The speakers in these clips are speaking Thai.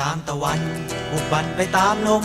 ตามตะวันบุกบันไปตามลม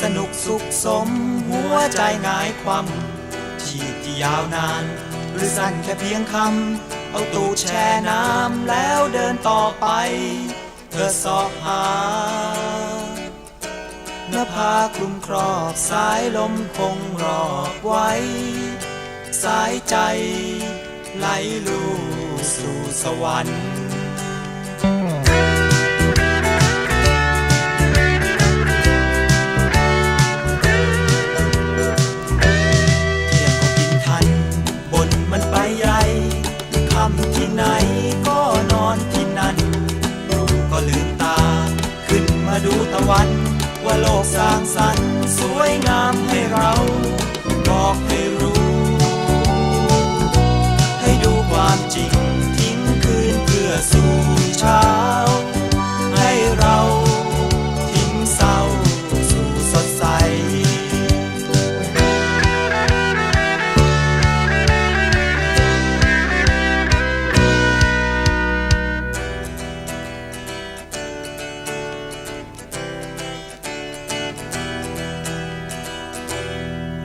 สนุกสุขสม หัวใจงายความชีพที่ยาวนาน หรือสั้นแค่เพียงคำ เอาตูดแช่น้ำแล้วเดินต่อไป เธอสอบหาเนื้อผ้าคลุมครอบสายลมคงรอบไว้ สายใจไหลลู่สู่สวรรค์ ว่าโลกสร้างสรรค์สวยงามให้เราบอกให้รู้ ให้ดูความจริงทิ้งคืนเพื่อสู่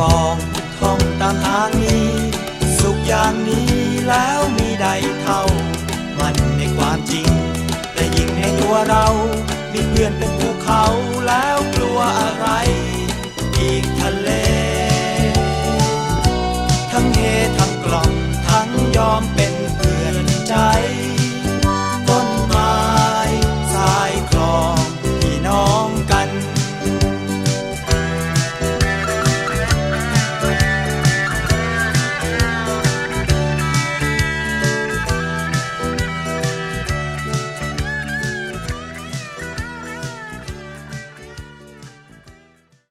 ปองท่องตามทางนี้ สุขอย่างนี้แล้วมีใดเท่า มันในความจริง แต่ยิ่งในตัวเรา มีเพื่อนเป็นภูเขาแล้วกลัวอะไร อีกทะเล ทั้งเฮทั้งกล่อมทั้งยอมเป็น